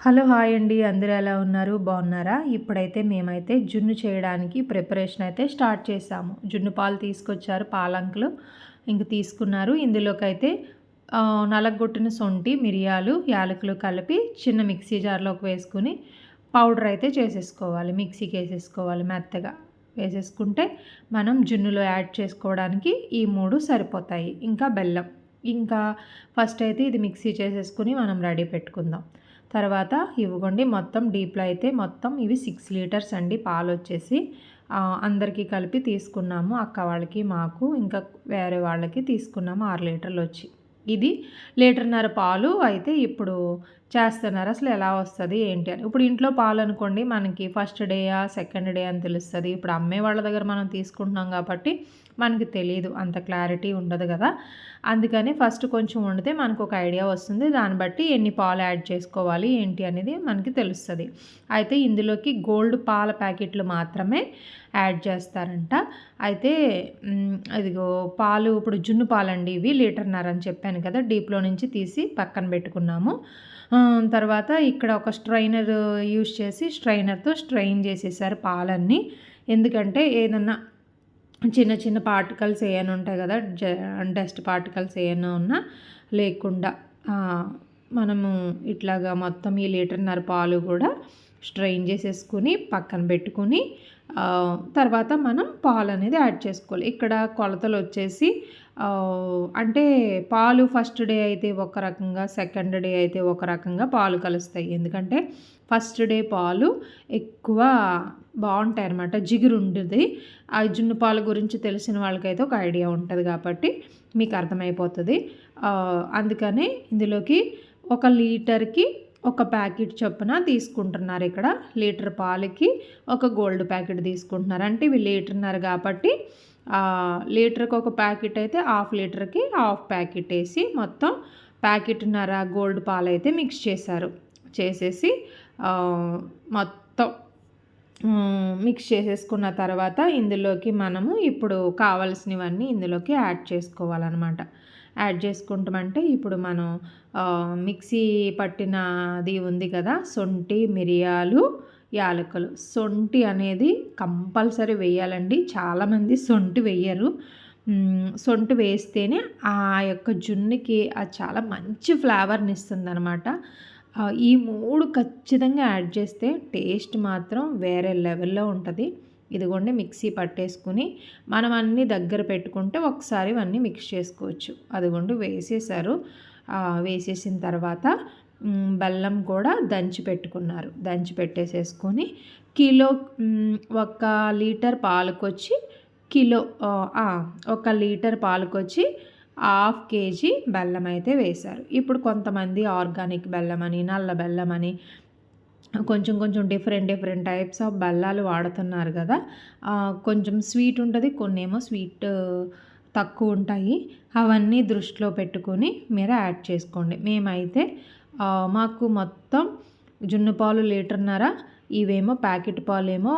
Hello hi అండి. అందరూ ఎలా ఉన్నారు? బాగున్నారా? ఇప్పుడైతే మేమైతే జున్ను చేయడానికి ప్రిపరేషన్ అయితే స్టార్ట్ చేసాము జున్ను పాలు తీసుకొచ్చారు పాలంకులు ఇంక తీసుకున్నారు. ఇందులోకైతే నలగొట్టిన సొంటి మిరియాలు యాలకులు కలిపి చిన్న మిక్సీ జార్లోకి వేసుకుని పౌడర్ అయితే చేసేసుకోవాలి. మిక్సీకి వేసేసుకోవాలి మెత్తగా. వేసేసుకుంటే మనం జున్నులో యాడ్ చేసుకోవడానికి ఈ మూడు సరిపోతాయి. ఇంకా బెల్లం. ఇంకా ఫస్ట్ అయితే ఇది మిక్సీ చేసేసుకుని మనం రెడీ పెట్టుకుందాం. తర్వాత ఇవ్వండి మొత్తం డీప్లో అయితే మొత్తం ఇవి సిక్స్ లీటర్స్ అండి. పాలు వచ్చేసి అందరికీ కలిపి తీసుకున్నాము. అక్క వాళ్ళకి మాకు ఇంకా వేరే వాళ్ళకి తీసుకున్నాము. ఆరు లీటర్లు వచ్చి ఇది లీటర్న్నర పాలు అయితే ఇప్పుడు చేస్తున్నారు. అసలు ఎలా వస్తుంది ఏంటి అని. ఇప్పుడు ఇంట్లో పాలు అనుకోండి మనకి ఫస్ట్ డేయా సెకండ్ డే అని తెలుస్తుంది. ఇప్పుడు అమ్మే వాళ్ళ దగ్గర మనం తీసుకుంటున్నాం కాబట్టి మనకి తెలియదు అంత క్లారిటీ ఉండదు కదా. అందుకని ఫస్ట్ కొంచెం వండితే మనకు ఒక ఐడియా వస్తుంది. దాన్ని బట్టి ఎన్ని పాలు యాడ్ చేసుకోవాలి ఏంటి అనేది మనకి తెలుస్తుంది. అయితే ఇందులోకి గోల్డ్ పాల ప్యాకెట్లు మాత్రమే యాడ్ చేస్తారంట. అయితే ఇదిగో పాలు ఇప్పుడు జున్ను పాలండి ఇవి లీటర్న్నర అని చెప్పాను కదా డీప్లో నుంచి తీసి పక్కన పెట్టుకున్నాము. తర్వాత ఇక్కడ ఒక స్ట్రైనర్ యూజ్ చేసి స్ట్రైనర్తో స్ట్రైన్ చేసేసారు పాలన్నీ. ఎందుకంటే ఏదన్నా చిన్న చిన్న పార్టికల్స్ ఏమైనా ఉంటాయి కదా డస్ట్ పార్టికల్స్ ఏమైనా ఉన్నా లేకుండా మనము ఇట్లాగా మొత్తం ఈ లీటర్న్నర పాలు కూడా స్ట్రెయిన్ చేసేసుకుని పక్కన పెట్టుకుని తర్వాత మనం పాలు అనేది యాడ్ చేసుకోవాలి. ఇక్కడ కొలతలు వచ్చేసి అంటే పాలు ఫస్ట్ డే అయితే ఒక రకంగా సెకండ్ డే అయితే ఒక రకంగా పాలు కలుస్తాయి. ఎందుకంటే ఫస్ట్ డే పాలు ఎక్కువ బాగుంటాయి అనమాట జిగురు ఉంటుంది ఆ జున్ను పాలు గురించి తెలిసిన వాళ్ళకైతే ఒక ఐడియా ఉంటుంది కాబట్టి మీకు అర్థమైపోతుంది. అందుకని ఇందులోకి ఒక లీటర్కి ఒక ప్యాకెట్ చొప్పున తీసుకుంటున్నారు ఇక్కడ. లీటర్ పాలకి ఒక గోల్డ్ ప్యాకెట్ తీసుకుంటున్నారు. అంటే ఇవి లీటర్న్నర కాబట్టి లీటర్కి ఒక ప్యాకెట్ అయితే హాఫ్ లీటర్కి హాఫ్ ప్యాకెట్ వేసి మొత్తం ప్యాకెట్న్నర గోల్డ్ పాలు అయితే మిక్స్ చేశారు. చేసేసి మొత్తం మిక్స్ చేసేసుకున్న తర్వాత ఇందులోకి మనము ఇప్పుడు కావాల్సినవన్నీ ఇందులోకి యాడ్ చేసుకోవాలన్నమాట. యాడ్ చేసుకుంటామంటే ఇప్పుడు మనం మిక్సీ పట్టినది ఉంది కదా సొంటి మిరియాలు యాలకులు. సొంటి అనేది కంపల్సరీ వేయాలండి. చాలామంది సొంటి వేయరు. సొంటి వేస్తేనే ఆ యొక్క జున్నుకి అది చాలా మంచి ఫ్లేవర్ని ఇస్తుంది అనమాట ఈ మూడు ఖచ్చితంగా యాడ్ చేస్తే టేస్ట్ మాత్రం వేరే లెవెల్లో ఉంటుంది. ఇదిగోండి మిక్సీ పట్టేసుకుని మనం అన్నీ దగ్గర పెట్టుకుంటే ఒకసారి ఇవన్నీ మిక్స్ చేసుకోవచ్చు. అదిగోండి వేసేసారు వేసేసిన తర్వాత బెల్లం కూడా దంచి పెట్టుకున్నారు. దంచి పెట్టేసేసుకొని కిలో ఒక లీటర్ పాలకొచ్చి కిలో ఒక లీటర్ పాలకొచ్చి హాఫ్ కేజీ బెల్లం అయితే వేశారు. ఇప్పుడు కొంతమంది ఆర్గానిక్ బెల్లం అని నల్ల బెల్లం అని కొంచెం కొంచెం డిఫరెంట్ డిఫరెంట్ టైప్స్ ఆఫ్ బెల్లాలు వాడుతున్నారు కదా. కొంచెం స్వీట్ ఉంటుంది కొన్ని ఏమో స్వీట్ తక్కువ ఉంటాయి. అవన్నీ దృష్టిలో పెట్టుకొని మీరు యాడ్ చేసుకోండి. మేమైతే మాకు మొత్తం జున్ను పాలు లీటర్న్నర ఇవేమో ప్యాకెట్ పాలు ఏమో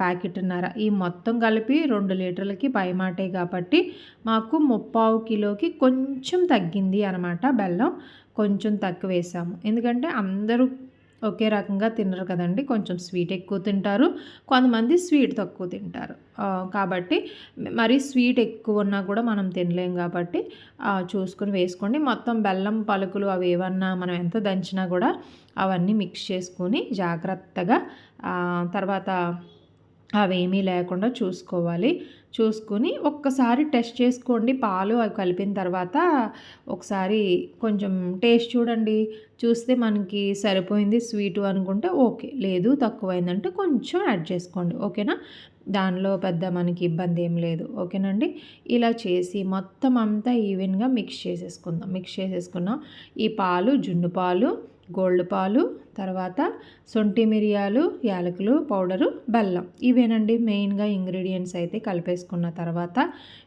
ప్యాకెట్న్నర. ఈ మొత్తం కలిపి రెండు లీటర్లకి పైమాటే కాబట్టి మాకు ముప్పావు కిలోకి కొంచెం తగ్గింది అనమాట బెల్లం. కొంచెం తక్కువ వేసాము ఎందుకంటే అందరూ ఒకే రకంగా తినరు కదండి. కొంచెం స్వీట్ ఎక్కువ తింటారు. కొంతమంది స్వీట్ తక్కువ తింటారు. కాబట్టి మరి స్వీట్ ఎక్కువ ఉన్నా కూడా మనం తినలేం కాబట్టి చూసుకొని వేసుకోండి. మొత్తం బెల్లం పలుకులు అవి ఏమన్నా మనం ఎంత దంచినా కూడా అవన్నీ మిక్స్ చేసుకొని జాగ్రత్తగా తర్వాత అవేమీ లేకుండా చూసుకోవాలి. చూసుకుని ఒక్కసారి టెస్ట్ చేసుకోండి. పాలు అవి కలిపిన తర్వాత ఒకసారి కొంచెం టేస్ట్ చూడండి. చూస్తే మనకి సరిపోయింది స్వీటు అనుకుంటే ఓకే. లేదు తక్కువైందంటే కొంచెం యాడ్ చేసుకోండి. ఓకేనా? దానిలో పెద్ద మనకి ఇబ్బంది ఏం లేదు. ఓకేనండి? ఇలా చేసి మొత్తం అంతా ఈవెన్గా మిక్స్ చేసేసుకుందాం. మిక్స్ చేసేసుకున్నాం. ఈ పాలు జున్ను పాలు గోల్డ్ పాలు తర్వాత సొంటి మిరియాలు యాలకులు పౌడరు బెల్లం. ఇవేనండి మెయిన్గా ఇంగ్రీడియంట్స్ అయితే కలిపేసుకున్న తర్వాత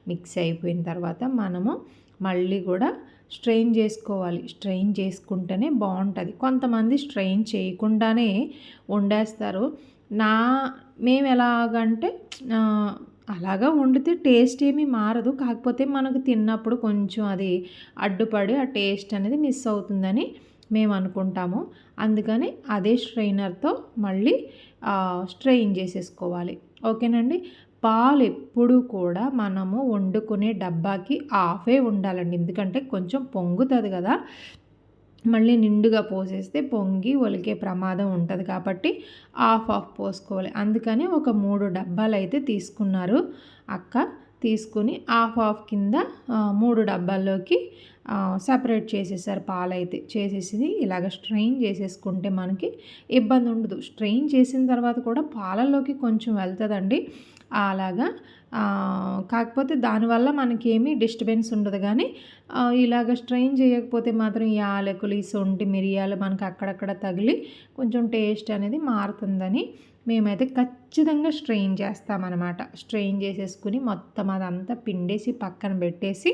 మిక్స్ అయిపోయిన తర్వాత మనము మళ్ళీ కూడా స్ట్రెయిన్ చేసుకోవాలి. స్ట్రెయిన్ చేసుకుంటేనే బాగుంటుంది. కొంతమంది స్ట్రెయిన్ చేయకుండానే వండేస్తారు. నా మేము ఎలాగంటే అలాగా వండితే టేస్ట్ ఏమీ మారదు. కాకపోతే మనకు తిన్నప్పుడు కొంచెం అది అడ్డుపడి ఆ టేస్ట్ అనేది మిస్ అవుతుందని మేము అనుకుంటాము అందుకని అదే స్ట్రైనర్తో మళ్ళీ స్ట్రెయిన్ చేసేసుకోవాలి. ఓకేనండి? పాలు ఎప్పుడు కూడా మనము వండుకునే డబ్బాకి ఆఫే ఉండాలండి. ఎందుకంటే కొంచెం పొంగుతుంది కదా. మళ్ళీ నిండుగా పోసేస్తే పొంగి ఒలికే ప్రమాదం ఉంటుంది కాబట్టి ఆఫ్ ఆఫ్ పోసుకోవాలి. అందుకని ఒక మూడు డబ్బాలు అయితే తీసుకున్నారు. అక్క తీసుకుని ఆఫ్ ఆఫ్ కింద మూడు డబ్బాల్లోకి సపరేట్ చేసేసారు పాలైతే. చేసేసి ఇలాగ స్ట్రెయిన్ చేసేసుకుంటే మనకి ఇబ్బంది ఉండదు. స్ట్రెయిన్ చేసిన తర్వాత కూడా పాలల్లోకి కొంచెం వెళ్తుందండి. అలాగా కాకపోతే దానివల్ల మనకేమీ డిస్టర్బెన్స్ ఉండదు. కానీ ఇలాగ స్ట్రెయిన్ చేయకపోతే మాత్రం ఈ యాలకులు ఈ సొంటి మిరియాలు మనకు అక్కడక్కడ తగిలి కొంచెం టేస్ట్ అనేది మారుతుందని మేమైతే ఖచ్చితంగా స్ట్రెయిన్ చేస్తామన్నమాట. స్ట్రెయిన్ చేసేసుకుని మొత్తం అదంతా పిండేసి పక్కన పెట్టేసి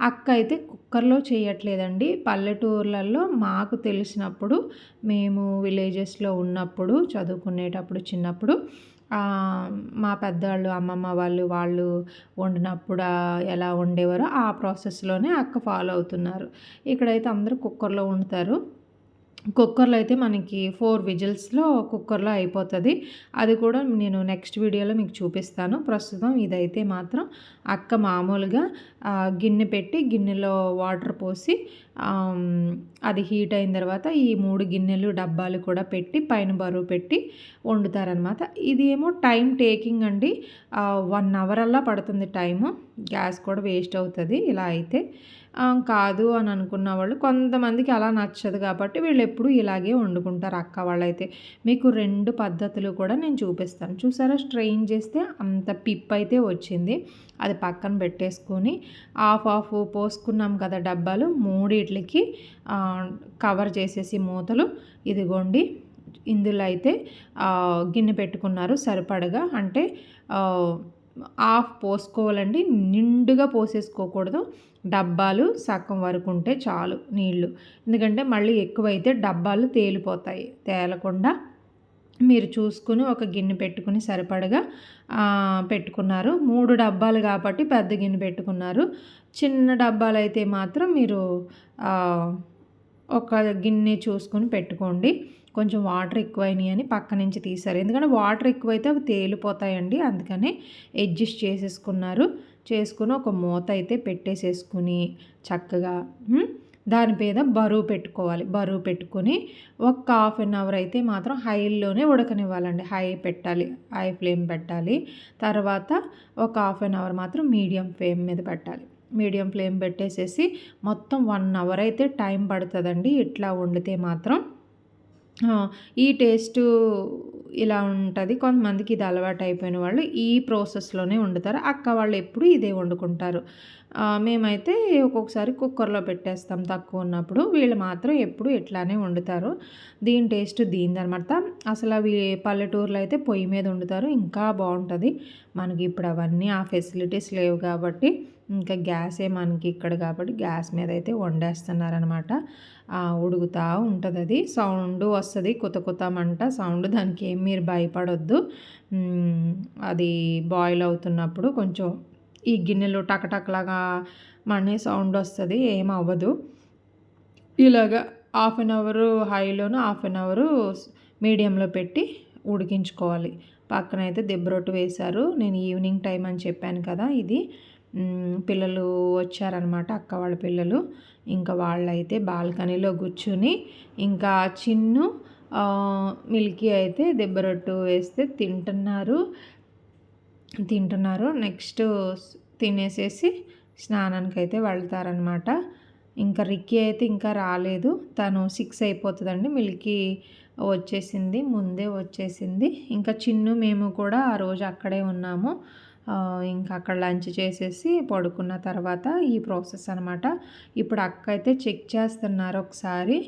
అక్క అయితే కుక్కర్లో చేయట్లేదండి. పల్లెటూర్లలో మాకు తెలిసినప్పుడు మేము విలేజెస్లో ఉన్నప్పుడు చదువుకునేటప్పుడు చిన్నప్పుడు మా పెద్దవాళ్ళు అమ్మమ్మ వాళ్ళు వాళ్ళు వండినప్పుడు ఎలా వండేవారో ఆ ప్రాసెస్లోనే అక్క ఫాలో అవుతున్నారు. ఇక్కడైతే అందరూ కుక్కర్లో వండుతారు. కుక్కర్లో అయితే మనకి ఫోర్ విజిల్స్లో కుక్కర్లో అయిపోతుంది. అది కూడా నేను నెక్స్ట్ వీడియోలో మీకు చూపిస్తాను. ప్రస్తుతం ఇదైతే మాత్రం అక్క మామూలుగా గిన్నె పెట్టి గిన్నెలో వాటర్ పోసి అది హీట్ అయిన తర్వాత ఈ మూడు గిన్నెలు డబ్బాలు కూడా పెట్టి పైన బరువు పెట్టి వండుతారనమాట ఇది ఏమో టైం టేకింగ్ అండి. వన్ అవర్ అలా పడుతుంది టైము. గ్యాస్ కూడా వేస్ట్ అవుతుంది ఇలా అయితే. కాదు అని అనుకున్న వాళ్ళు కొంతమందికి అలా నచ్చదు కాబట్టి వీళ్ళు ఎప్పుడు ఇలాగే వండుకుంటారు అక్క వాళ్ళైతే. మీకు రెండు పద్ధతులు కూడా నేను చూపిస్తాను. చూసారా? స్ట్రెయిన్ చేస్తే అంత పిప్ అయితే వచ్చింది. అది పక్కన పెట్టేసుకొని ఆఫ్ ఆఫ్ పోసుకున్నాం కదా డబ్బాలు వీటికి కవర్ చేసేసి మూతలు ఇదిగోండి. ఇందులో అయితే గిన్నె పెట్టుకున్నారు సరిపడగా. అంటే ఆఫ్ పోసుకోవాలండి. నిండుగా పోసేసుకోకూడదు. డబ్బాలు సగం వరకు ఉంటే చాలు నీళ్ళు ఎందుకంటే మళ్ళీ ఎక్కువైతే డబ్బాలు తేలిపోతాయి. తేలకుండా మీరు చూసుకుని ఒక గిన్నె పెట్టుకుని సరిపడగా పెట్టుకున్నారు. మూడు డబ్బాలు కాబట్టి పెద్ద గిన్నె పెట్టుకున్నారు. చిన్న డబ్బాలు అయితే మాత్రం మీరు ఒక గిన్నె చూసుకొని పెట్టుకోండి. కొంచెం వాటర్ ఎక్కువైనాయి అని పక్క నుంచి తీసారు ఎందుకంటే వాటర్ ఎక్కువైతే అవి తేలిపోతాయండి. అందుకనే అడ్జస్ట్ చేసేసుకున్నారు. చేసుకుని ఒక మూత అయితే పెట్టేసేసుకుని చక్కగా దాని మీద బరువు పెట్టుకోవాలి. బరువు పెట్టుకొని ఒక హాఫ్ అన్ అవర్ అయితే మాత్రం హైలోనే ఉడకనివ్వాలండి. హై పెట్టాలి. హై ఫ్లేమ్ పెట్టాలి. తర్వాత ఒక హాఫ్ అన్ అవర్ మాత్రం మీడియం ఫ్లేమ్ మీద పెట్టాలి. మీడియం ఫ్లేమ్ పెట్టేసేసి మొత్తం వన్ అవర్ అయితే టైం పడుతుందండి. ఇట్లా వండితే మాత్రం ఈ టేస్టు ఇలా ఉంటుంది. కొంతమందికి ఇది అలవాటు అయిపోయిన వాళ్ళు ఈ ప్రాసెస్లోనే వండుతారు. అక్క వాళ్ళు ఎప్పుడు ఇదే వండుకుంటారు. మేమైతే ఒక్కొక్కసారి కుక్కర్లో పెట్టేస్తాం తక్కువ ఉన్నప్పుడు. వీళ్ళు మాత్రం ఎప్పుడు ఇట్లానే వండుతారు. దీని టేస్ట్ దీనిదనమాట. అసలు అవి పల్లెటూరులో అయితే పొయ్యి మీద వండుతారు. ఇంకా బాగుంటుంది. మనకి ఇప్పుడు అవన్నీ ఆ ఫెసిలిటీస్ లేవు కాబట్టి ఇంకా గ్యాసే మనకి ఇక్కడ కాబట్టి గ్యాస్ మీద అయితే వండేస్తున్నారనమాట. ఉడుగుతూ ఉంటుంది అది సౌండ్ వస్తుంది. కొత్త కొత్త మంట సౌండ్. దానికి ఏం మీరు భయపడొద్దు. అది బాయిల్ అవుతున్నప్పుడు కొంచెం ఈ గిన్నెలు టకటకలాగా మనే సౌండ్ వస్తుంది. ఏం అవ్వదు. ఇలాగా హాఫ్ అన్ అవరు హైలోను హాఫ్ అన్ అవరు మీడియంలో పెట్టి ఉడికించుకోవాలి. పక్కన అయితే దెబ్బరొట్టు వేశారు. నేను ఈవినింగ్ టైం అని చెప్పాను కదా ఇది. పిల్లలు వచ్చారనమాట అక్క వాళ్ళ పిల్లలు. ఇంకా వాళ్ళైతే బాల్కనీలో కూర్చుని ఇంకా చిన్ను మిల్కీ అయితే దెబ్బరొట్టు వేస్తే తింటున్నారు. తింటున్నారు. నెక్స్ట్ తినేసేసి స్నానానికి అయితే వెళ్తారనమాట ఇంకా రిక్కీ అయితే ఇంకా రాలేదు. తను సిక్స్ అయిపోతుందండి. మిల్కీ వచ్చేసింది ముందే వచ్చేసింది. ఇంకా చిన్ను మేము కూడా ఆ రోజు అక్కడే ఉన్నాము. ఇంకా అక్కడ లంచ్ చేసేసి పడుకున్న తర్వాత ఈ ప్రాసెస్ అనమాట ఇప్పుడు అక్క అయితే చెక్ చేస్తున్నారు ఒకసారి.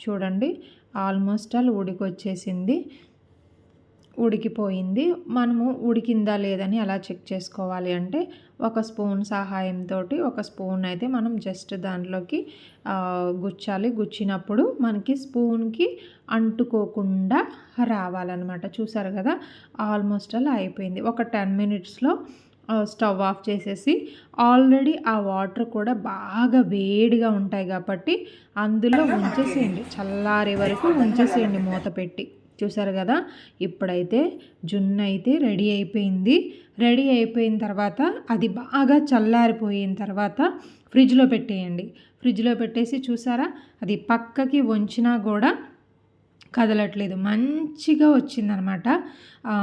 చూడండి ఆల్మోస్ట్ ఆల్ ఉడికొచ్చేసింది ఉడికిపోయింది. మనము ఉడికిందా లేదని ఎలా చెక్ చేసుకోవాలి అంటే ఒక స్పూన్ సహాయంతో ఒక స్పూన్ అయితే మనం జస్ట్ దాంట్లోకి గుచ్చాలి. గుచ్చినప్పుడు మనకి స్పూన్కి అంటుకోకుండా రావాలన్నమాట. చూసారు కదా? ఆల్మోస్ట్ అలా అయిపోయింది. ఒక టెన్ మినిట్స్లో స్టవ్ ఆఫ్ చేసేసి ఆల్రెడీ ఆ వాటర్ కూడా బాగా వేడిగా ఉంటాయి కాబట్టి అందులో ఉంచేసేయండి. చల్లారే వరకు ఉంచేసేయండి మూత పెట్టి. చూసారు కదా? ఇప్పుడైతే జున్ను అయితే రెడీ అయిపోయింది. రెడీ అయిపోయిన తర్వాత అది బాగా చల్లారిపోయిన తర్వాత ఫ్రిడ్జ్లో పెట్టేయండి. ఫ్రిడ్జ్లో పెట్టేసి చూసారా? అది పక్కకి వంచినా కూడా కదలట్లేదు. మంచిగా వచ్చిందనమాట.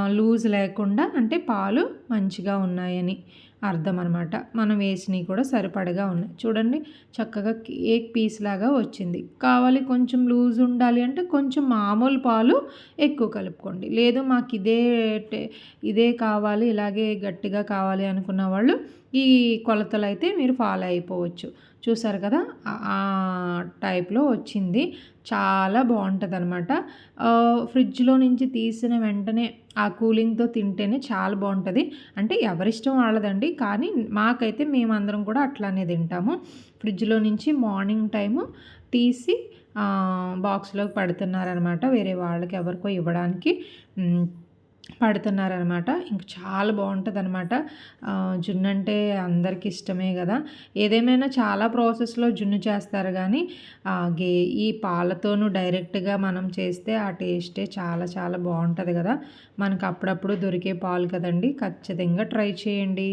లూజ్ లేకుండా అంటే పాలు మంచిగా ఉన్నాయని అర్థం అనమాట మనం వేసినవి కూడా సరిపడగా ఉన్నాయి. చూడండి చక్కగా కేక్ పీస్ లాగా వచ్చింది. కావాలి కొంచెం లూజ్ ఉండాలి అంటే కొంచెం మామూలు పాలు ఎక్కువ కలుపుకోండి. లేదు మాకు ఇదే టే- ఇదే కావాలి ఇలాగే గట్టిగా కావాలి అనుకున్న వాళ్ళు ఈ కొలతలు అయితే మీరు ఫాలో అయిపోవచ్చు. చూసారు కదా ఆ టైప్లో వచ్చింది. చాలా బాగుంటుంది అనమాట ఫ్రిడ్జ్లో నుంచి తీసిన వెంటనే ఆ కూలింగ్తో తింటేనే చాలా బాగుంటుంది. అంటే ఎవరిష్టం వాళ్ళదండి. కానీ మాకైతే మేమందరం కూడా అట్లానే తింటాము. ఫ్రిడ్జ్లో నుంచి మార్నింగ్ టైము తీసి బాక్స్లోకి పెడుతున్నారనమాట వేరే వాళ్ళకి ఎవరికో ఇవ్వడానికి. పడుతున్నారనమాట. ఇంక చాలా బాగుంటుంది అనమాట జున్ను అంటే అందరికి ఇష్టమే కదా. ఏదేమైనా చాలా ప్రాసెస్లో జున్ను చేస్తారు కానీ ఆ, గే ఈ పాలతోనూ డైరెక్ట్గా మనం చేస్తే ఆ టేస్టే చాలా చాలా బాగుంటుంది కదా. మనకు అప్పుడప్పుడు దొరికే పాలు కదండి. ఖచ్చితంగా ట్రై చేయండి.